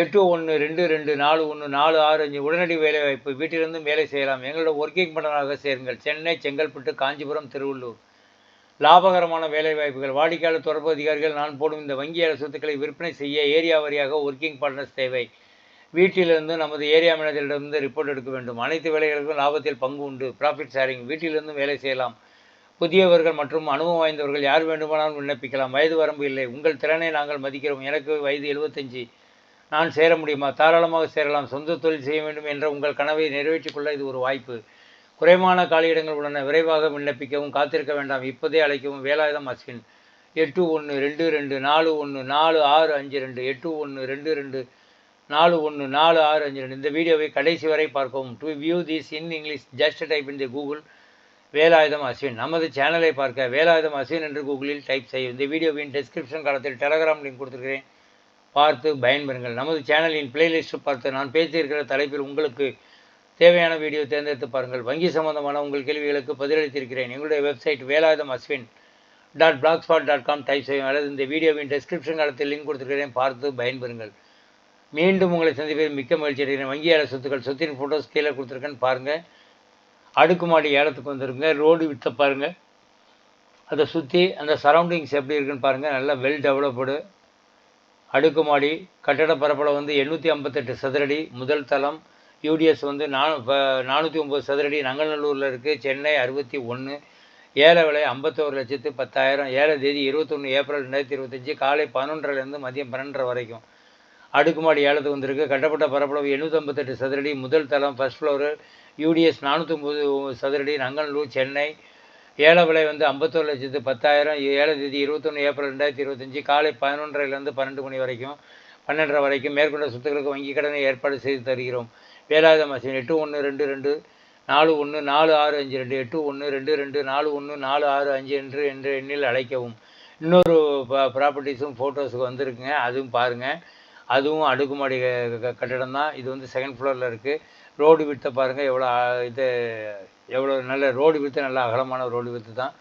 எட்டு ஒன்று ரெண்டு ரெண்டு நாலு ஒன்று நாலு ஆறு அஞ்சு உடனடி வேலைவாய்ப்பு. வீட்டிலிருந்தும் வேலை செய்யலாம். எங்களோட ஒர்க்கிங் பண்ணராக சேருங்கள். சென்னை செங்கல்பட்டு காஞ்சிபுரம் திருவள்ளூர். லாபகரமான வேலைவாய்ப்புகள். வாடிக்கையாளர் தொடர்பு அதிகாரிகள் நான் போடும் இந்த வங்கியாளர் சொத்துக்களை விற்பனை செய்ய ஏரியா வாரியாக ஒர்க்கிங் பார்ட்னர்ஸ் தேவை. வீட்டிலிருந்து நமது ஏரியா மேனேஜரிடமிருந்து ரிப்போர்ட் எடுக்க வேண்டும். அனைத்து வேலைகளுக்கும் லாபத்தில் பங்கு உண்டு. ப்ராஃபிட் ஷேரிங் வீட்டிலிருந்து வேலை செய்யலாம். புதியவர்கள் மற்றும் அனுபவம் வாய்ந்தவர்கள் யார் வேண்டுமானாலும் விண்ணப்பிக்கலாம். வயது வரம்பு இல்லை. உங்கள் திறனை நாங்கள் மதிக்கிறோம். எனக்கு வயது எழுபத்தஞ்சு நான் சேர முடியுமா? தாராளமாக சேரலாம். சொந்த தொழில் செய்ய வேண்டும் என்ற உங்கள் கனவை நிறைவேற்றிக் கொள்ள இது ஒரு வாய்ப்பு. குறைவான காலியிடங்கள் உள்ளன. விரைவாக விண்ணப்பிக்கவும் காத்திருக்க வேண்டாம். இப்போதே அழைக்கவும். வேலாயுதம் அஸ்வின். எட்டு ஒன்று ரெண்டு ரெண்டு நாலு ஒன்று நாலு ஆறு அஞ்சு ரெண்டு. எட்டு ஒன்று ரெண்டு ரெண்டு நாலு ஒன்று நாலு ஆறு அஞ்சு ரெண்டு. இந்த வீடியோவை கடைசி வரை பார்க்கவும். To view this in English just type in the Google Velayutham Ashwin. நமது சேனலை பார்க்க வேலாயுதம் அஸ்வின் என்று கூகுளில் டைப் செய்யும் இந்த வீடியோவின் டெஸ்கிரிப்ஷன் காலத்தில் டெலகிராம் லிங்க் கொடுத்துருக்கிறேன். பார்த்து பயன்பெறுங்கள். நமது சேனலின் பிளேலிஸ்ட் பார்த்து நான் பேசியிருக்கிற தலைப்பில் உங்களுக்கு தேவையான வீடியோ தேர்ந்தெடுத்து பாருங்கள். வங்கி சம்பந்தமான உங்கள் கேள்விகளுக்கு பதிலளித்திருக்கிறேன். எங்களுடைய website Velayutham Ashwin dot blogspot dot com type செய்யும் அல்லது இந்த வீடியோவின் டெஸ்கிரிப்ஷன் காலத்தில் லிங்க் கொடுத்துருக்கிறேன். பார்த்து பயன்பெறுங்கள். மீண்டும் உங்களை சந்திப்பதில் மிக்க மகிழ்ச்சி அடைகிறேன். வங்கி ஏல சொத்துக்கள் சொத்தின் ஃபோட்டோஸ் கீழே கொடுத்துருக்கேன்னு பாருங்கள் அடுக்குமாடி ஏலத்துக்கு வந்துருங்க ரோடு விற்ற பாருங்கள் அதை சுற்றி அந்த சரௌண்டிங்ஸ் எப்படி இருக்குன்னு பாருங்கள் நல்லா வெல் டெவலப்டு அடுக்குமாடி கட்டட பரப்பளவு வந்து எண்ணூற்றி ஐம்பத்தெட்டு சதுரடி. முதல் தளம் யூடிஎஸ் வந்து நானூ நானூற்றி ஒம்பது சதுரடி. நங்கநல்லூரில் இருக்குது சென்னை அறுபத்தி ஒன்று ஏல விலை ஐம்பத்தோரு லட்சத்து பத்தாயிரம். ஏழை தேதி இருபத்தொன்று ஏப்ரல் ரெண்டாயிரத்தி இருபத்தஞ்சி. காலை பதினொன்றரைலேருந்து மதியம் பன்னெண்டரை வரைக்கும் அடுக்குமாடி ஏழத்து வந்திருக்கு. கட்டப்பட்ட பரப்பளவு எண்ணூற்றம்பத்தெட்டு சதுரடி. முதல் தளம் ஃபஸ்ட் ஃப்ளோரு யூடிஎஸ் நானூற்றி சதுரடி. நங்கநல்லூர் சென்னை ஏல விலை வந்து ஐம்பத்தோரு லட்சத்து பத்தாயிரம் ஏழை தேதி இருபத்தொன்று ஏப்ரல் ரெண்டாயிரத்தி இருபத்தஞ்சி காலை பதினொன்றரைலேருந்து பன்னெண்டு மணி வரைக்கும் பன்னெண்டரை வரைக்கும் மேற்கொண்ட சொத்துக்களுக்கு வங்கி கடனை ஏற்பாடு செய்து தருகிறோம். வேலாயுத மாசின் எட்டு ஒன்று ரெண்டு ரெண்டு நாலு ஒன்று நாலு ஆறு அஞ்சு ரெண்டு எட்டு ஒன்று ரெண்டு ரெண்டு நாலு ஒன்று நாலு ஆறு அஞ்சு என்று என்ற எண்ணில் அழைக்கவும். இன்னொரு ப்ராப்பர்ட்டிஸும் ஃபோட்டோஸுக்கு வந்திருக்குங்க. அதுவும் பாருங்கள் அதுவும் அடுக்குமாடி கட்டடம் தான் இது வந்து செகண்ட் ஃப்ளோரில் இருக்குது ரோடு விட்ட பாருங்கள் எவ்வளோ இது எவ்வளோ நல்ல ரோடு வித்து நல்ல அகலமான ரோடு வித்து தான்.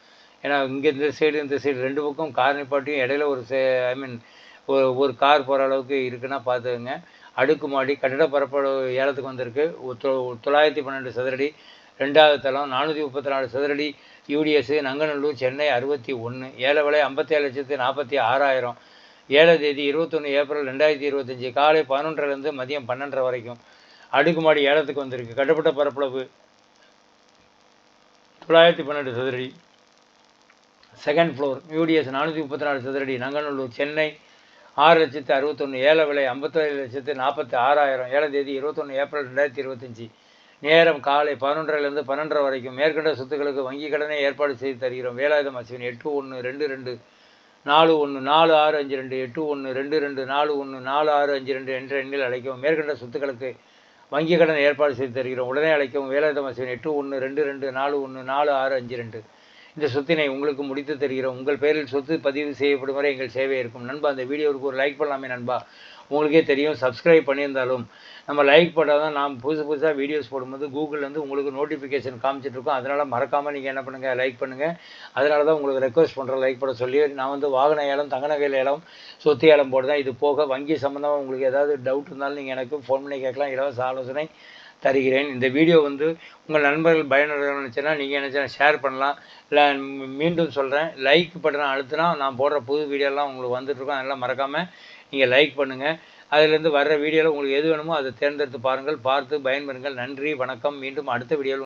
ஏன்னா இங்கே இந்த சைடு இந்த சைடு ரெண்டு பக்கம் கார் நிப்பாட்டியும் இடையில ஒரு சே ஐ மீன் ஒரு ஒரு கார் போகிற அளவுக்கு இருக்குன்னா பார்த்துக்கோங்க. அடுக்குமாடி கட்டிட பரப்பளவு ஏலத்துக்கு வந்திருக்கு. தொள்ளாயிரத்தி பன்னெண்டு சதுரடி. ரெண்டாவது தளம் நானூற்றி முப்பத்தி நாலு சதுரடி. யூடிஎஸ் நங்கநல்லூர் சென்னை அறுபத்தி ஒன்று ஏழை விலை ஐம்பத்தேழு லட்சத்து நாற்பத்தி ஆறாயிரம். ஏழை தேதி இருபத்தொன்று ஏப்ரல் ரெண்டாயிரத்தி இருபத்தஞ்சி. காலை பதினொன்றிலேருந்து மதியம் பன்னெண்டரை வரைக்கும். அடுக்குமாடி ஏலத்துக்கு வந்திருக்கு. கட்டப்பட்ட பரப்பளவு தொள்ளாயிரத்தி பன்னெண்டு சதுரடி. செகண்ட் ஃப்ளோர் யூடிஎஸ் நானூற்றி முப்பத்தி நாலு சதுரடி. நங்கநல்லூர் சென்னை ஆறு லட்சத்து அறுபத்தொன்று ஏழை விலை ஐம்பத்தேழு லட்சத்து நாற்பத்தி ஆறாயிரம் ஏழாம் தேதி இருபத்தொன்று ஏப்ரல் ரெண்டாயிரத்தி இருபத்தஞ்சி. நேரம் காலை பதினொன்றரைலேருந்து பன்னெண்டரை வரைக்கும் மேற்கண்ட சொத்துக்களுக்கு வங்கிக் கடனை ஏற்பாடு செய்து தருகிறோம். வேலாயுதம் அஸ்வின் எட்டு ஒன்று ரெண்டு ரெண்டு. நாலு ஒன்று நாலு ஆறு அஞ்சு ரெண்டு எட்டு ஒன்று ரெண்டு ரெண்டு. நாலு ஒன்று நாலு ஆறு அஞ்சு ரெண்டு என்ற எண்ணில் அழைக்கவும். மேற்கண்ட சொத்துக்களுக்கு வங்கி கடன் ஏற்பாடு செய்து தருகிறோம். உடனே அழைக்கவும் வேலாயுதம் எட்டு ஒன்று ரெண்டு ரெண்டு நாலு ஒன்று நாலு ஆறு அஞ்சு ரெண்டு. இந்த சொத்தினை உங்களுக்கு முடித்து தருகிறோம். உங்கள் பெயரில் சொத்து பதிவு செய்யப்படும் வரை எங்கள் சேவை இருக்கும். நண்பா அந்த வீடியோவுக்கு ஒரு லைக் பண்ணலாமே நண்பா. உங்களுக்கே தெரியும் சப்ஸ்கிரைப் பண்ணியிருந்தாலும் நம்ம லைக் பண்ணால் தான் நாம் புதுசு புதுசாக வீடியோஸ் போடும்போது கூகுள்லேருந்து உங்களுக்கு நோட்டிஃபிகேஷன் காமிச்சிட்ருக்கோம் அதனால் மறக்காமல் நீங்கள் என்ன பண்ணுங்கள் லைக் பண்ணுங்கள் அதனால தான் உங்களுக்கு ரெக்வஸ்ட் பண்ணுறேன் லைக் போட சொல்லி. நான் வந்து வாகன ஏலம் தங்கநகையில் ஏலம் சொத்து ஏலம் போடுறேன். இது போக வங்கி சம்மந்தமாக உங்களுக்கு ஏதாவது டவுட் இருந்தாலும் நீங்கள் எனக்கு ஃபோன் பண்ணி கேட்கலாம். இலவச ஆலோசனை தருகிறேன். இந்த வீடியோ வந்து உங்கள் நண்பர்கள் பயனுள்ள நினச்சினா நீங்கள் நினச்சினா ஷேர் பண்ணலாம். இல்லை மீண்டும் சொல்கிறேன் லைக் பட்டனை அழுத்தினா நான் போடுற புது வீடியோலாம் உங்களுக்கு வந்துட்டுருக்கோம் அதெல்லாம் மறக்காமல் நீங்கள் லைக் பண்ணுங்கள் அதிலேருந்து வர்ற வீடியோவில் உங்களுக்கு எது வேணுமோ அதை தேர்ந்தெடுத்து பாருங்கள். பார்த்து பயன்பெறுங்கள். நன்றி வணக்கம். மீண்டும் அடுத்த வீடியோவில்